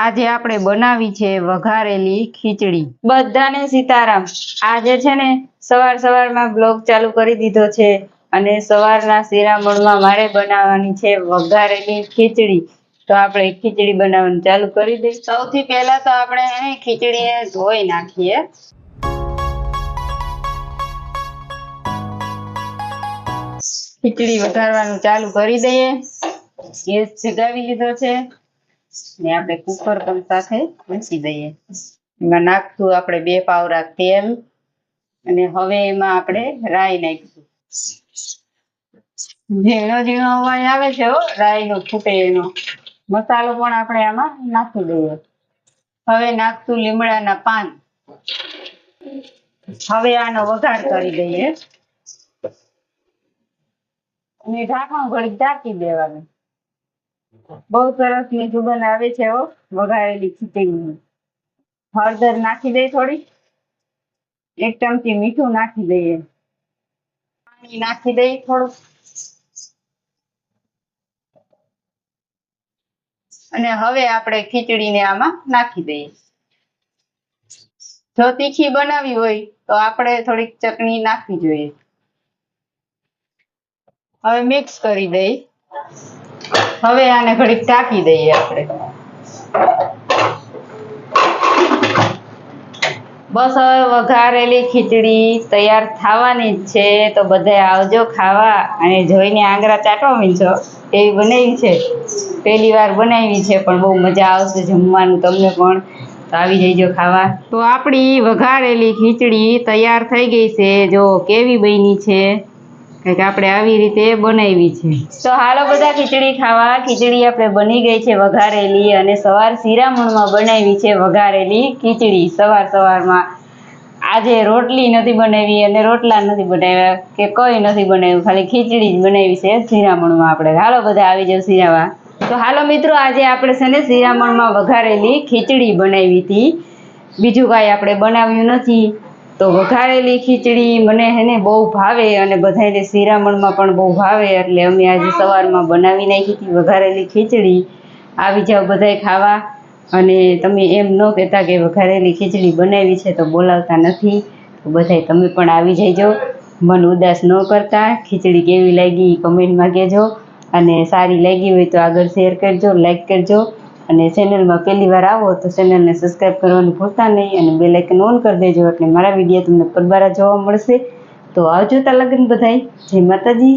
આજે આપણે બનાવી છે વઘારેલી ખીચડી. બધાને સીતારામ. આજે છે ને સવાર સવારમાં બ્લોગ ચાલુ કરી દીધો છે અને સવારના શિરામણમાં મારે બનાવવાની છે વઘારેલી ખીચડી. તો આપણે ખીચડી બનાવવાનું ચાલુ કરી દઈએ સૌથી પહેલા તો આપણે એને ધોઈ નાખીએ. ખીચડી વઘારવાનું ચાલુ કરી દઈએ. ગેસ જગાવી લીધો છે. ને આપણે કુકર પણ સાથે મૂકી દઈએ એમાં નાખશું આપણે બે પાવરા તેલ અને હવે એમાં આપણે રાઈ નાખીશું. ઝીણો ઝીણો અવાજ આવે છે હો રાઈ નો ફૂટે એનો. મસાલો પણ આપણે આમાં નાખી દઈએ. હવે નાખશું લીમડાના પાન. હવે આનો વઘાર કરી દઈએ. અને ઢાંકણ ઘડીક ઢાંકી દેવાનું. બહુ સરસ મીઠું બનાવે છે હો, વઘારેલી ખીચડીની. હળદર નાખી દઈ થોડી એક ચમચી મીઠું નાખી દઈએ. પાણી નાખી દઈ થોડું અને હવે આપણે ખીચડીને આમાં નાખી દઈએ. જો તીખી બનાવી હોય, તો આપણે થોડીક ચટણી નાખવી જોઈએ. હવે મિક્સ કરી દઈ હવે આને ઘડીક ટાંકી દઈએ આપણે. બસ હવે વઘારેલી ખીચડી તૈયાર થવાની જ છે, તો બધાય આવજો ખાવા અને જોઈને આંગળા ચાટવા મીલશો એવી બનાવી છે. પહેલી વાર બનાવી છે, પણ બહુ મજા આવશે જમવાનું તમને પણ. તો આવી જઈજો ખાવા. તો આપણી વઘારેલી ખીચડી તૈયાર થઈ ગઈ છે. જો કેવી બની છે? કંઈક આપણે આવી રીતે બનાવી છે. તો હાલો બધા ખીચડી ખાવા. ખીચડી આપણે બની ગઈ છે વઘારેલી અને સવાર શિરામણમાં બનાવી છે વઘારેલી ખીચડી સવાર સવારમાં. આજે રોટલી નથી બનાવી અને રોટલા નથી બનાવ્યા કે કોઈ નથી બનાવ્યું. ખાલી ખીચડી જ બનાવી છે શિરામણમાં આપણે. હાલો બધા આવી જાવ શિરાવા. તો હાલો મિત્રો, આજે આપણે છે ને શિરામણમાં વઘારેલી ખીચડી બનાવી હતી. બીજું કાંઈ આપણે બનાવ્યું નથી. તો વઘારેલી ખીચડી મને હેને બહુ ભાવે અને બધાને શિરામણમાં પણ બહુ ભાવે. એટલે અમે આજે સવારમાં બનાવી નાખી હતી વઘારેલી ખીચડી. આવી જાઓ બધાય ખાવા. અને તમે એમ ન કહેતા કે વઘારેલી ખીચડી બનાવી છે તો બોલાવતા નથી. તો બધાય તમે પણ આવી જજો મન ઉદાસ ન કરતા. ખીચડી કેવી લાગી કમેન્ટમાં કહેજો. અને સારી લાગી હોય તો આગળ શેર કરજો લાઈક કરજો. અને ચેનલમાં પહેલી વાર આવો તો ચેનલને સબસ્ક્રાઈબ કરવાનું ભૂલતા નહીં અને બે લાઇકન ઓન કરી દેજો એટલે મારા વીડિયો તમને પરબારા જોવા મળશે. તો આવજો તા લગ્ન બધાય. જય માતાજી.